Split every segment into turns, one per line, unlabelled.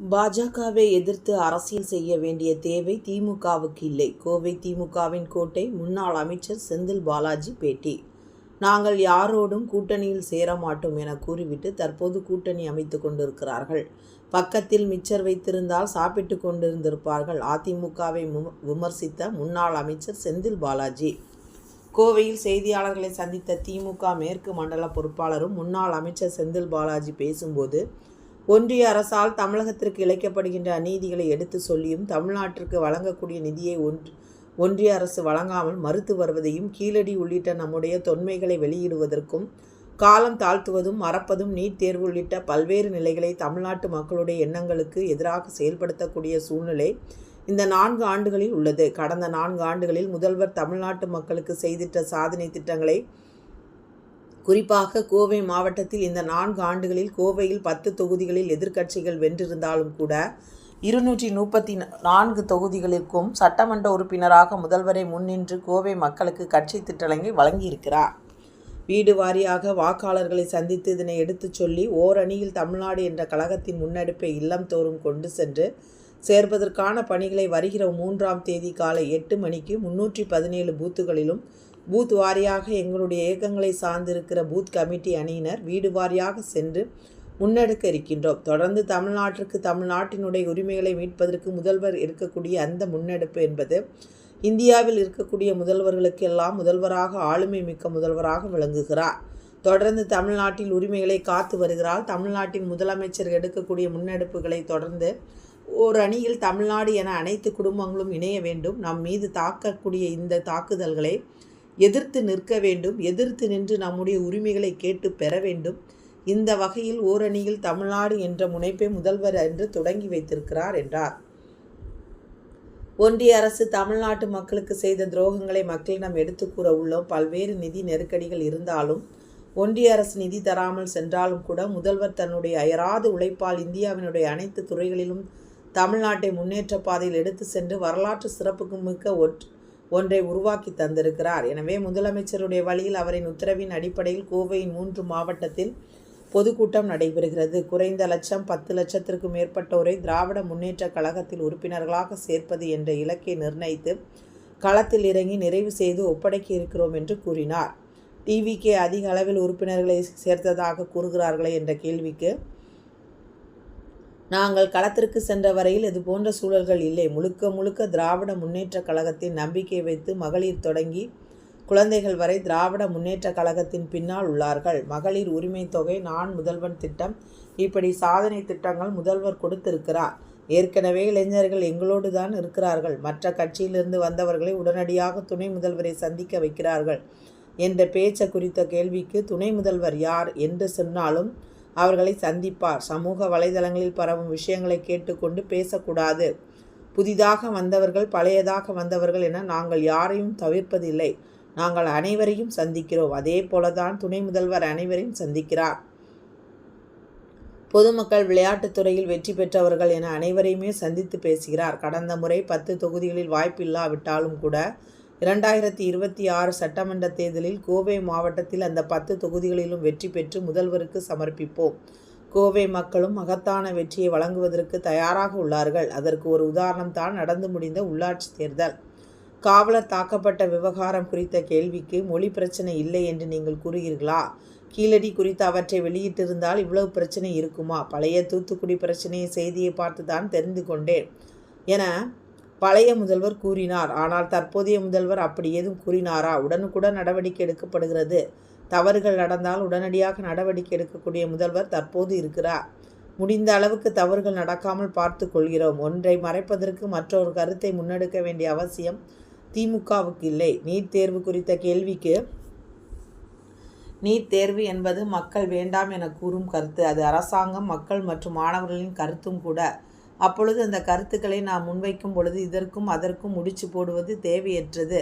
பாஜகவை எதிர்த்து அரசியல் செய்ய வேண்டிய தேவை திமுகவுக்கு இல்லை. கோவை திமுகவின் கோட்டை முன்னாள் அமைச்சர் செந்தில் பாலாஜி பேட்டி. நாங்கள் யாரோடும் கூட்டணியில் சேர மாட்டோம் என கூறிவிட்டு தற்போது கூட்டணி அமைத்து கொண்டிருக்கிறார்கள். பக்கத்தில் மிச்சர் வைத்திருந்தால் சாப்பிட்டு கொண்டிருந்திருப்பார்கள். அதிமுகவை விமர்சித்த முன்னாள் அமைச்சர் செந்தில் பாலாஜி. கோவையில் செய்தியாளர்களை சந்தித்த திமுக மேற்கு மண்டல பொறுப்பாளரும் முன்னாள் அமைச்சர் செந்தில் பாலாஜி பேசும்போது ஒன்றிய அரசால் தமிழகத்திற்கு இழைக்கப்படுகின்ற அநீதிகளை எடுத்து சொல்லியும் தமிழ்நாட்டிற்கு வழங்கக்கூடிய நிதியை ஒன்று ஒன்றிய அரசு வழங்காமல் மறுத்து வருவதையும் கீழடி உள்ளிட்ட நம்முடைய தொன்மைகளை வெளியிடுவதற்கும் காலம் தாழ்த்துவதும் மறப்பதும் நீட் தேர்வு உள்ளிட்ட பல்வேறு நிலைகளை தமிழ்நாட்டு மக்களுடைய எண்ணங்களுக்கு எதிராக செயல்படுத்தக்கூடிய சூழ்நிலை இந்த நான்கு ஆண்டுகளில் உள்ளது. கடந்த நான்கு ஆண்டுகளில் முதல்வர் தமிழ்நாட்டு மக்களுக்கு செய்திட்ட சாதனை திட்டங்களை குறிப்பாக கோவை மாவட்டத்தில் இந்த நான்கு ஆண்டுகளில் கோவையில் பத்து தொகுதிகளில் எதிர்க்கட்சிகள் வென்றிருந்தாலும் கூட இருநூற்றி முப்பத்தி நான்கு தொகுதிகளுக்கும் சட்டமன்ற உறுப்பினராக முதல்வரை முன்னின்று கோவை மக்களுக்கு கட்சி திட்டங்களை வழங்கியிருக்கிறார். வீடு வாரியாக வாக்காளர்களை சந்தித்து இதனை எடுத்துச் சொல்லி ஓரணியில் தமிழ்நாடு என்ற கழகத்தின் முன்னெடுப்பை இல்லம் தோறும் கொண்டு சென்று சேர்ப்பதற்கான பணிகளை வருகிற மூன்றாம் தேதி காலை எட்டு மணிக்கு முன்னூற்றி பதினேழு பூத்துகளிலும் பூத் வாரியாக எங்களுடைய இயக்கங்களை சார்ந்திருக்கிற பூத் கமிட்டி அணியினர் வீடு வாரியாக சென்று முன்னெடுக்க இருக்கின்றோம். தொடர்ந்து தமிழ்நாட்டிற்கு தமிழ்நாட்டினுடைய உரிமைகளை மீட்பதற்கு முதல்வர் இருக்கக்கூடிய அந்த முன்னெடுப்பு என்பது இந்தியாவில் இருக்கக்கூடிய முதல்வர்களுக்கெல்லாம் முதல்வராக ஆளுமை மிக்க முதல்வராக விளங்குகிறார். தொடர்ந்து தமிழ்நாட்டில் உரிமைகளை காத்து வருகிறார். தமிழ்நாட்டின் முதலமைச்சர் எடுக்கக்கூடிய முன்னெடுப்புகளை தொடர்ந்து ஒரு அணியில் தமிழ்நாடு என அனைத்து குடும்பங்களும் இணைய வேண்டும். நம் மீது தாக்கக்கூடிய இந்த தாக்குதல்களை எதிர்த்து நிற்க வேண்டும் எதிர்த்து நின்று நம்முடைய உரிமைகளை கேட்டு பெற வேண்டும். இந்த வகையில் ஓரணியில் தமிழ்நாடு என்ற முனைப்பை முதல்வர் என்று தொடங்கி வைத்திருக்கிறார் என்றார். ஒன்றிய அரசு தமிழ்நாட்டு மக்களுக்கு செய்த துரோகங்களை மக்களிடம் எடுத்து கூற உள்ளோம். பல்வேறு நிதி நெருக்கடிகள் இருந்தாலும் ஒன்றிய அரசு நிதி தராமல் சென்றாலும் கூட முதல்வர் தன்னுடைய அயராது உழைப்பால் இந்தியாவினுடைய அனைத்து துறைகளிலும் தமிழ்நாட்டை முன்னேற்ற பாதையில் எடுத்து சென்று வரலாற்று சிறப்புக்கு மிக்க ஒற் ஒன்றை உருவாக்கி தந்திருக்கிறார். எனவே முதலமைச்சருடைய வழியில் அவரின் உத்தரவின் அடிப்படையில் கோவையின் மூன்று மாவட்டத்தில் பொதுக்கூட்டம் நடைபெறுகிறது. குறைந்த லட்சம் பத்து லட்சத்திற்கும் மேற்பட்டோரை திராவிட முன்னேற்ற கழகத்தில் உறுப்பினர்களாக சேர்ப்பது என்ற இலக்கை நிர்ணயித்து களத்தில் இறங்கி நிறைவு செய்து ஒப்படைக்க இருக்கிறோம் என்று கூறினார். டிவிகே அதிக அளவில் உறுப்பினர்களை சேர்த்ததாக கூறுகிறார்களே என்ற கேள்விக்கு நாங்கள் களத்திற்கு சென்ற வரையில் இது போன்ற சூழல்கள் இல்லை. முழுக்க முழுக்க திராவிட முன்னேற்ற கழகத்தின் நம்பிக்கை வைத்து மகளிர் தொடங்கி குழந்தைகள் வரை திராவிட முன்னேற்ற கழகத்தின் பின்னால் உள்ளார்கள். மகளிர் உரிமை தொகை நான் முதல்வன் திட்டம். இப்படி சாதனை திட்டங்கள் முதல்வர் கொடுத்திருக்கிறார். ஏற்கனவே இளைஞர்கள் எங்களோடு தான் இருக்கிறார்கள். மற்ற கட்சியிலிருந்து வந்தவர்களை உடனடியாக துணை முதல்வரை சந்திக்க வைக்கிறார்கள். என்ற பேச்சை குறித்த கேள்விக்கு துணை முதல்வர் யார்? என்று சொன்னாலும் அவர்களை சந்திப்பார். சமூக வலைதளங்களில் பரவும் விஷயங்களை கேட்டுக்கொண்டு பேசக்கூடாது. புதிதாக வந்தவர்கள் பழையதாக வந்தவர்கள் என நாங்கள் யாரையும் தவிர்ப்பதில்லை. நாங்கள் அனைவரையும் சந்திக்கிறோம். அதே போலதான் துணை முதல்வர் அனைவரையும் சந்திக்கிறார். பொதுமக்கள் விளையாட்டுத் துறையில் வெற்றி பெற்றவர்கள் என அனைவரையுமே சந்தித்து பேசுகிறார். கடந்த முறை பத்து தொகுதிகளில் வாய்ப்பில்லாவிட்டாலும் கூட இரண்டாயிரத்தி இருபத்தி ஆறு சட்டமன்ற தேர்தலில் கோவை மாவட்டத்தில் அந்த பத்து தொகுதிகளிலும் வெற்றி பெற்று முதல்வருக்கு சமர்ப்பிப்போம். கோவை மக்களும் மகத்தான வெற்றியை வழங்குவதற்கு தயாராக உள்ளார்கள். அதற்கு ஒரு உதாரணம் தான் நடந்து முடிந்த உள்ளாட்சி தேர்தல். காவலர் தாக்கப்பட்ட விவகாரம் குறித்த கேள்விக்கு மொழி பிரச்சனை இல்லை என்று நீங்கள் கூறுகிறீர்களா? கீழடி குறித்து அவற்றை வெளியிட்டிருந்தால் இவ்வளவு பிரச்சனை இருக்குமா? பழைய தூத்துக்குடி பிரச்சனையை செய்தியை பார்த்து தான் தெரிந்து கொண்டேன். என பழைய முதல்வர் கூறினார். ஆனால் தற்போதைய முதல்வர் அப்படி ஏதும் கூறினாரா? உடனுக்குடன் நடவடிக்கை எடுக்கப்படுகிறது. தவறுகள் நடந்தால் உடனடியாக நடவடிக்கை எடுக்கக்கூடிய முதல்வர் தற்போது இருக்கிறார். முடிந்த அளவுக்கு தவறுகள் நடக்காமல் பார்த்து கொள்கிறோம். ஒன்றை மறைப்பதற்கு மற்றொரு கருத்தை முன்னெடுக்க வேண்டிய அவசியம் திமுகவுக்கு இல்லை. நீட் தேர்வு குறித்த கேள்விக்கு நீட் தேர்வு என்பது மக்கள் வேண்டாம் என கூறும் கருத்து. அது அரசாங்கம் மக்கள் மற்றும் மாணவர்களின் கருத்தும் கூட. அப்பொழுது அந்த கருத்துக்களை நாம் முன்வைக்கும் பொழுது இதற்கும் அதற்கும் முடிச்சு போடுவது தேவையற்றது.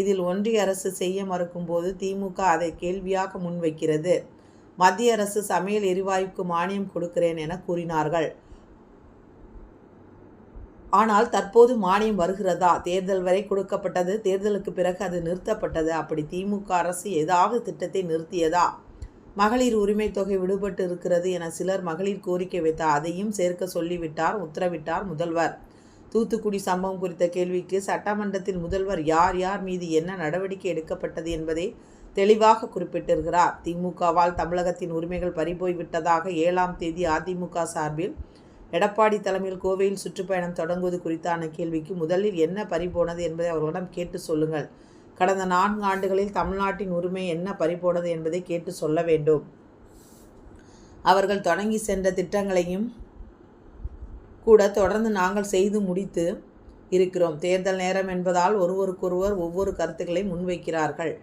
இதில் ஒன்றிய அரசு செய்ய மறுக்கும் போது திமுக அதை கேள்வியாக முன்வைக்கிறது. மத்திய அரசு சமையல் எரிவாயுக்கு மானியம் கொடுக்கிறேன் என கூறினார்கள். ஆனால் தற்போது மானியம் வருகிறதா? தேர்தல் வரை கொடுக்கப்பட்டது தேர்தலுக்கு பிறகு அது நிறுத்தப்பட்டது. அப்படி திமுக அரசு ஏதாவது திட்டத்தை நிறுத்தியதா? மகளிர் உரிமை தொகை விடுபட்டு இருக்கிறது என சிலர் மகளிர் கோரிக்கை வைத்தார். அதையும் சேர்க்க சொல்லிவிட்டார் உத்தரவிட்டார் முதல்வர். தூத்துக்குடி சம்பவம் குறித்த கேள்விக்கு சட்டமன்றத்தில் முதல்வர் யார் யார் மீது என்ன நடவடிக்கை எடுக்கப்பட்டது என்பதை தெளிவாக குறிப்பிட்டிருக்கிறார். திமுகவால் தமிழகத்தின் உரிமைகள் பறிபோய்விட்டதாக ஏழாம் தேதி அதிமுக சார்பில் எடப்பாடி தலைமையில் கோவையில் சுற்றுப்பயணம் தொடங்குவது குறித்தான கேள்விக்கு முதலில் என்ன பறிபோனது என்பதை அவர்களிடம் கேட்டு சொல்லுங்கள். கடந்த நான்கு ஆண்டுகளில் தமிழ்நாட்டின் உரிமை என்ன பறிபோனது என்பதை கேட்டு சொல்ல வேண்டும். அவர்கள் தொடங்கி சென்ற திட்டங்களையும் கூட தொடர்ந்து நாங்கள் செய்து முடித்து இருக்கிறோம். தேர்தல் நேரம் என்பதால் ஒருவருக்கொருவர் ஒவ்வொரு கருத்துக்களை முன்வைக்கிறார்கள்.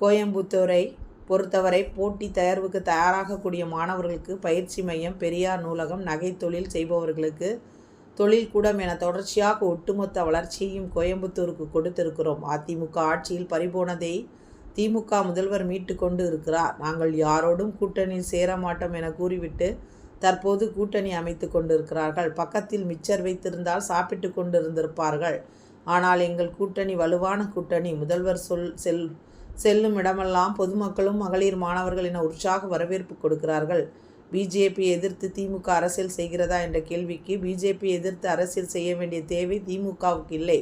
கோயம்புத்தூரை பொறுத்தவரை போட்டி தேர்வுக்கு தயாராகக்கூடிய மாணவர்களுக்கு பயிற்சி மையம் பெரியார் நூலகம் நகை தொழில் செய்பவர்களுக்கு தொழில்கூடம் என தொடர்ச்சியாக ஒட்டுமொத்த வளர்ச்சியையும் கோயம்புத்தூருக்கு கொடுத்திருக்கிறோம். அதிமுக ஆட்சியில் பறிபோனதை திமுக முதல்வர் மீட்டு கொண்டு இருக்கிறார். நாங்கள் யாரோடும் கூட்டணியில் சேர மாட்டோம் என கூறிவிட்டு தற்போது கூட்டணி அமைத்து கொண்டிருக்கிறார்கள். பக்கத்தில் மிச்சர் வைத்திருந்தால் சாப்பிட்டு கொண்டிருந்திருப்பார்கள். ஆனால் எங்கள் கூட்டணி வலுவான கூட்டணி. முதல்வர் சொல் செல் செல்லும் இடமெல்லாம் பொதுமக்களும் மகளிர் மாணவர்கள் என உற்சாக வரவேற்பு கொடுக்கிறார்கள். பிஜேபி எதிர்த்து திமுக அரசியல் செய்கிறதா என்ற கேள்விக்கு பிஜேபி எதிர்த்து அரசியல் செய்ய வேண்டிய தேவை திமுகவுக்கு இல்லை.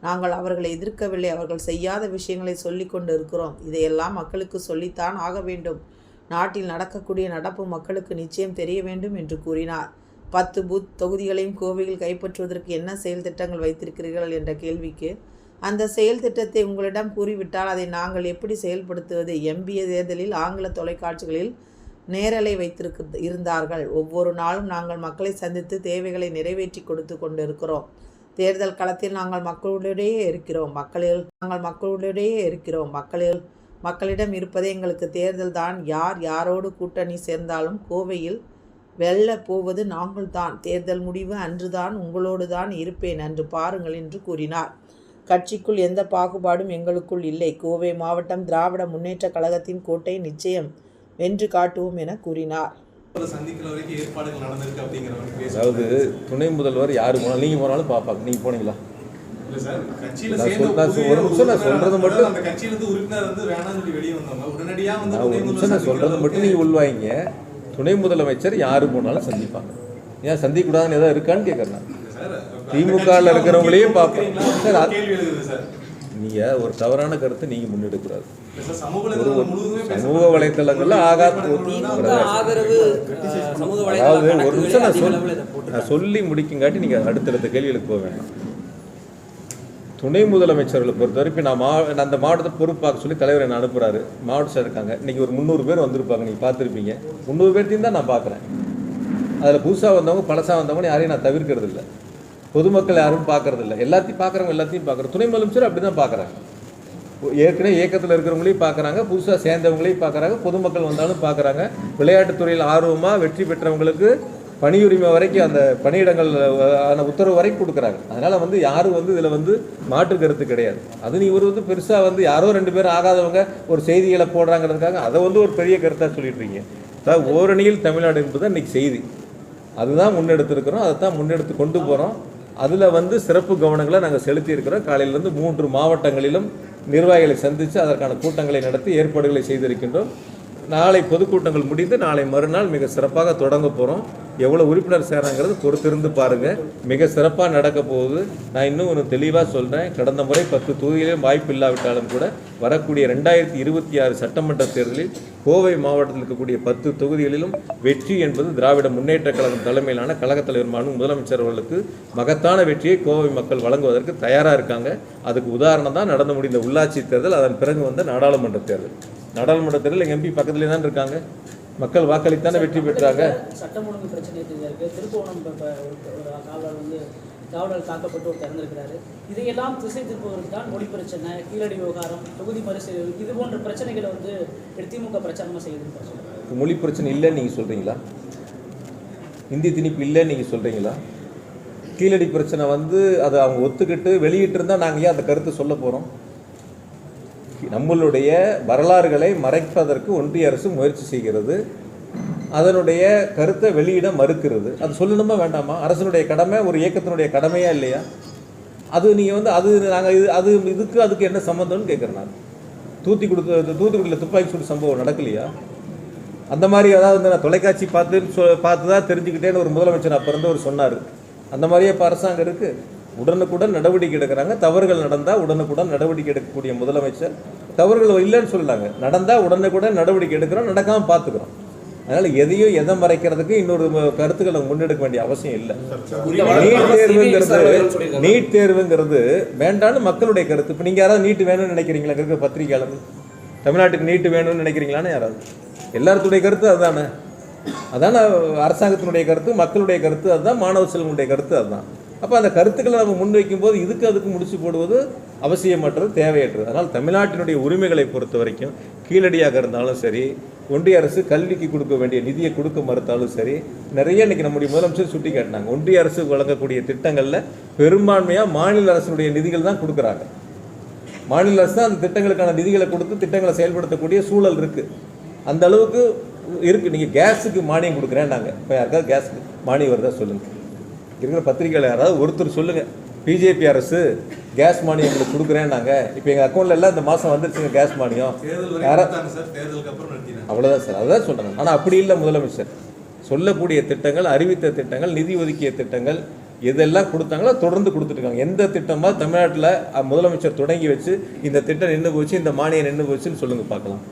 நாங்கள் அவர்களை எதிர்க்கவில்லை. அவர்கள் செய்யாத விஷயங்களை சொல்லி கொண்டு இருக்கிறோம் இதையெல்லாம் மக்களுக்கு சொல்லித்தான் ஆக வேண்டும். நாட்டில் நடக்கக்கூடிய நடப்பு மக்களுக்கு நிச்சயம் தெரிய வேண்டும் என்று கூறினார். பத்து பூத் தொகுதிகளையும் கோவையில் கைப்பற்றுவதற்கு என்ன செயல் திட்டங்கள் வைத்திருக்கிறீர்கள் என்ற கேள்விக்கு அந்த செயல் திட்டத்தை உங்களிடம் கூறிவிட்டால் அதை நாங்கள் எப்படி செயல்படுத்துவது? எம்பிஏ தேர்தலில் ஆங்கில தொலைக்காட்சிகளில் நேரலை வைத்திருக்க இருந்தார்கள். ஒவ்வொரு நாளும் நாங்கள் மக்களை சந்தித்து தேவைகளை நிறைவேற்றி கொடுத்து கொண்டிருக்கிறோம். தேர்தல் களத்தில் நாங்கள் மக்களுடையே இருக்கிறோம். மக்களில் நாங்கள் மக்களுடையே இருக்கிறோம். மக்களில் மக்களிடம் இருப்பதே எங்களுக்கு தேர்தல் தான். யார் யாரோடு கூட்டணி சேர்ந்தாலும் கோவையில் வெல்ல போவது நாங்கள் தான். தேர்தல் முடிவு அன்றுதான் உங்களோடு தான் இருப்பேன் அன்று பாருங்கள் என்று கூறினார். கட்சிக்குள் எந்த பாகுபாடும் எங்களுக்குள் இல்லை. கோவை மாவட்டம் திராவிட முன்னேற்ற கழகத்தின் கோட்டை நிச்சயம் வென்று காட்டுவோம் என கூறினார்.
சந்திக்கிற வரைக்கும் ஏற்பாடுகள் நடந்திருக்கு அப்படிங்கிற மாதிரி பேச
அதாவது துணை முதல்வர் யாரு போனாலும் நீங்க போனாலும் பார்ப்பாங்க. நீங்க போனீங்களா? சொல்றது மட்டும்
அந்த கட்சியில இருந்து உறுப்பினர் வந்து வேணாம்னு சொல்லி வெளியே வந்தவங்க. உடனடியா வந்து
நான் ஒரு
துணை
நிமிஷம் நான்
முதல்வர்
சொல்றது மட்டும் நீங்க உள்வாங்க. துணை முதலமைச்சர் யாரு போனாலும் சந்திப்பாங்க. ஏன் சந்திக்கக்கூடாதுன்னு ஏதாவது இருக்கான்னு கேட்கறேன் திமுக இருக்கிறவங்களையும்? சார், அது-
கேள்வி எழுதுது சார்
நீங்க ஒரு தவறான கருத்தை நீங்க முன்னெடுக்கக்கூடாது.
இல்ல சார், சமூக.
வலைத்தளங்கள்ல ஆகாத ஒரு நிமிஷம் நான்
கணக்குகளே அதிக
சொல்
அளவுல இதை போட்டு
நான் சொல்லி முடிக்குங்காட்டி நீங்க அடுத்தடுத்த கேள்விகளுக்கு போக வேண்டாம் துணை முதலமைச்சர்களை பொறுத்தவரை இப்போ நான் மா நான் அந்த மாவட்டத்தை பொறுப்பாக்க சொல்லி தலைவர் என்ன அனுப்புறாரு. மாவட்ட சார் இருக்காங்க. இன்னைக்கு ஒரு முந்நூறு பேர் வந்திருப்பாங்க. நீங்கள் பார்த்துருப்பீங்க. முந்நூறு பேர்த்தையும் தான் நான் பார்க்குறேன். அதில் புதுசாக வந்தவங்க பழசாக வந்தவங்க யாரையும் நான் தவிர்க்கிறது இல்லை பொதுமக்கள் யாரும் பார்க்கறது இல்லை எல்லாத்தையும் பார்க்குறவங்க எல்லாத்தையும் பார்க்குறோம். துணை முதலமைச்சர் அப்படி தான் பார்க்குறாங்க. ஏற்கனவே இயக்கத்தில் இருக்கிறவங்களையும் பார்க்குறாங்க. புதுசாக சேர்ந்தவங்களையும் பார்க்குறாங்க. பொதுமக்கள் வந்தாலும் பார்க்குறாங்க. விளையாட்டுத்துறையில் ஆர்வமாக வெற்றி பெற்றவங்களுக்கு பணியுரிமை வரைக்கும் அந்த பணியிடங்கள் ஆன உத்தரவு வரைக்கும் கொடுக்குறாங்க. அதனால் வந்து யாரும் வந்து இதில் வந்து மாற்று கருத்து கிடையாது. அது நீ ஒரு வந்து பெருசாக வந்து யாரோ ரெண்டு பேரும் ஆகாதவங்க ஒரு செய்திகளை போடுறாங்கிறதுக்காக அதை வந்து ஒரு பெரிய கருத்தாக சொல்லிட்டுருங்க இருக்கீங்க அதாவது ஓரணியில் தமிழ்நாடு என்பது இன்றைக்கி செய்தி. அதுதான் முன்னெடுத்துருக்குறோம். அதை தான் முன்னெடுத்து கொண்டு போகிறோம் அதில் வந்து சிறப்பு கவனங்களை நாங்கள் செலுத்தியிருக்கிறோம் காலையிலிருந்து மூன்று மாவட்டங்களிலும் நிர்வாகிகளை சந்தித்து அதற்கான கூட்டங்களை நடத்தி ஏற்பாடுகளை செய்திருக்கின்றோம். நாளை பொதுக்கூட்டங்கள் முடிந்து நாளை மறுநாள் மிக சிறப்பாக தொடங்க போகிறோம் எவ்வளோ உறுப்பினர் சேராங்கிறது பொறுத்திருந்து பாருங்கள் மிக சிறப்பாக நடக்க போகுது. நான் இன்னும் ஒன்று தெளிவாக சொல்கிறேன் கடந்த முறை பத்து தொகுதியிலும் வாய்ப்பு இல்லாவிட்டாலும் கூட வரக்கூடிய ரெண்டாயிரத்தி இருபத்தி ஆறு சட்டமன்ற தேர்தலில் கோவை மாவட்டத்தில் இருக்கக்கூடிய பத்து தொகுதிகளிலும் வெற்றி என்பது திராவிட முன்னேற்ற கழகம் தலைமையிலான கழகத் தலைவர் மாண்பு முதலமைச்சர் அவர்களுக்கு மகத்தான வெற்றியை கோவை மக்கள் வழங்குவதற்கு தயாராக இருக்காங்க. அதுக்கு உதாரணம் தான் நடந்து முடிந்த உள்ளாட்சி தேர்தல். அதன் பிறகு வந்த நாடாளுமன்ற தேர்தல். நாடாளுமன்ற தேர்தல் எம்பி பக்கத்துலேயே தான் இருக்காங்க. மக்கள் வாக்களித்தானே வெற்றி பெற்றாங்க.
சட்டம் ஒழுங்கு பிரச்சனை இருக்கு. திருப்போணம் காவலர் வந்து காவலர் தாக்கப்பட்டு ஒரு திறந்திருக்கிறாரு இதையெல்லாம் திசை திருப்பவருக்கு தான் மொழி பிரச்சனை கீழடி விவகாரம் தொகுதி மறுசீரமைப்பு இது போன்ற பிரச்சனைகளை வந்து திமுக பிரச்சாரமா செய்யுதுன்னு சொல்றாங்க.
மொழி பிரச்சனை இல்லைன்னு நீங்கள் சொல்கிறீங்களா இந்தி திணிப்பு இல்லைன்னு நீங்கள் சொல்கிறீங்களா கீழடி பிரச்சனை வந்து அதை அவங்க ஒத்துக்கிட்டு வெளியிட்டு இருந்தால் நாங்கள் ஏன் அந்த கருத்து சொல்ல போகிறோம் நம்மளுடைய வரலாறுகளை மறைப்பதற்கு ஒன்றிய அரசு முயற்சி செய்கிறது. அதனுடைய கருத்தை வெளியிட மறுக்கிறது. அது சொல்லணுமா வேண்டாமா? அரசனுடைய கடமை ஒரு இயக்கத்தினுடைய கடமையா இல்லையா? அது நீங்கள் வந்து அது நாங்கள் இது அது இதுக்கு அதுக்கு என்ன சம்மந்தம்னு கேட்குறேன் நான். தூத்தி தூத்துக்குடியில் துப்பாக்கி சூடு சம்பவம் நடக்கலையா? அந்த மாதிரி ஏதாவது வந்து நான் தொலைக்காட்சி பார்த்து சொ- பார்த்து தான் தெரிஞ்சுக்கிட்டேன்னு ஒரு முதலமைச்சர் அப்போ இருந்தவர் சொன்னார். அந்த மாதிரியே இப்போ அரசாங்கம் இருக்குது உடனுக்குடன் நடவடிக்கை எடுக்கிறாங்க. தவறுகள் நடந்தால் உடனுக்குடன் நடவடிக்கை எடுக்கக்கூடிய முதலமைச்சர். தவறுகள் இல்லைன்னு சொல்லலாங்க நடந்தால் உடனுக்குடன் நடவடிக்கை எடுக்கிறோம் நடக்காமல் பார்த்துக்கிறோம் அதனால் எதையும் எதை மறைக்கிறதுக்கு இன்னொரு கருத்துக்களை முன்னெடுக்க வேண்டிய அவசியம் இல்லை. நீட் தேர்வுங்கிறது. நீட் தேர்வுங்கிறது வேண்டாம்னு மக்களுடைய கருத்து. இப்போ நீங்கள் யாராவது நீட் வேணும்னு நினைக்கிறீங்களா? இருக்கிற பத்திரிகையாளர்கள்? தமிழ்நாட்டுக்கு நீட் வேணும்னு நினைக்கிறீங்களான்னு யாராவது? எல்லாத்துடைய கருத்து அதுதானே அதான அரசாங்கத்தினுடைய கருத்து மக்களுடைய கருத்து அதுதான் மாணவ செல்வனுடைய கருத்து அதுதான். அப்போ அந்த கருத்துக்களை நம்ம முன்வைக்கும் போது இதுக்கு அதுக்கு முடிச்சு போடுவது அவசியமற்றது தேவையற்றது. அதனால் தமிழ்நாட்டினுடைய உரிமைகளை பொறுத்த வரைக்கும் கீழடியாக இருந்தாலும் சரி ஒன்றிய அரசு கல்விக்கு கொடுக்க வேண்டிய நிதியை கொடுக்க மறுத்தாலும் சரி நிறைய இன்றைக்கி நம்முடைய முதலமைச்சர் சுட்டி காட்டினாங்க ஒன்றிய அரசு வழங்கக்கூடிய திட்டங்களில் பெரும்பான்மையாக மாநில அரசினுடைய நிதிகள் தான் கொடுக்குறாங்க. மாநில அரசு தான் அந்த திட்டங்களுக்கான நிதிகளை கொடுத்து திட்டங்களை செயல்படுத்தக்கூடிய சூழல் இருக்குது அந்த அளவுக்கு இருக்குது நீங்கள் கேஸுக்கு மானியம் கொடுக்குறேன் நாங்கள் இப்போ யாருக்காவது கேஸுக்கு மானியம் வருதா சொல்லுங்கள் இருக்கிற பத்திரிகையில் யாராவது ஒருத்தர் சொல்லுங்க. பிஜேபி அரசு கேஸ் மானியம் எங்களுக்கு கொடுக்குறேன் நாங்கள் இப்போ எங்கள் அக்கௌண்ட்ல எல்லாம் இந்த மாதம் வந்துருச்சுங்க கேஸ் மானியம். அவ்வளோதான் சார். அதுதான் சொல்கிறேன் ஆனால் அப்படி இல்லை முதலமைச்சர். சொல்லக்கூடிய திட்டங்கள் அறிவித்த திட்டங்கள் நிதி ஒதுக்கிய திட்டங்கள் எதெல்லாம் கொடுத்தாங்களோ தொடர்ந்து கொடுத்துருக்காங்க எந்த திட்டமாக தமிழ்நாட்டில் முதலமைச்சர் தொடங்கி வச்சு இந்த திட்டம் நின்று போச்சு இந்த மானியம் நின்று போச்சுன்னு சொல்லுங்க பார்க்கலாம்.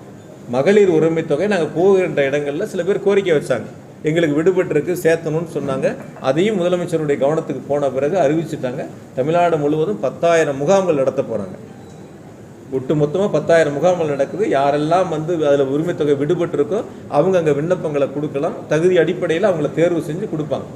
மகளிர் உரிமை தொகை நாங்கள் போகின்ற இடங்களில் சில பேர் கோரிக்கை வச்சாங்க. எங்களுக்கு விடுபட்டிருக்கு சேர்த்தணும்னு சொன்னாங்க. அதையும் முதலமைச்சருடைய கவனத்துக்கு போன பிறகு அறிவிச்சிட்டாங்க. தமிழ்நாடு முழுவதும் பத்தாயிரம் முகாம்கள் நடத்த போகிறாங்க ஒட்டு மொத்தமாக பத்தாயிரம் முகாம்கள் நடக்குது. யாரெல்லாம் வந்து அதில் உரிமைத்தொகை தொகை விடுபட்டிருக்கோ அவங்க அங்கே விண்ணப்பங்களை கொடுக்கலாம். தகுதி அடிப்படையில் அவங்கள தேர்வு செஞ்சு கொடுப்பாங்க.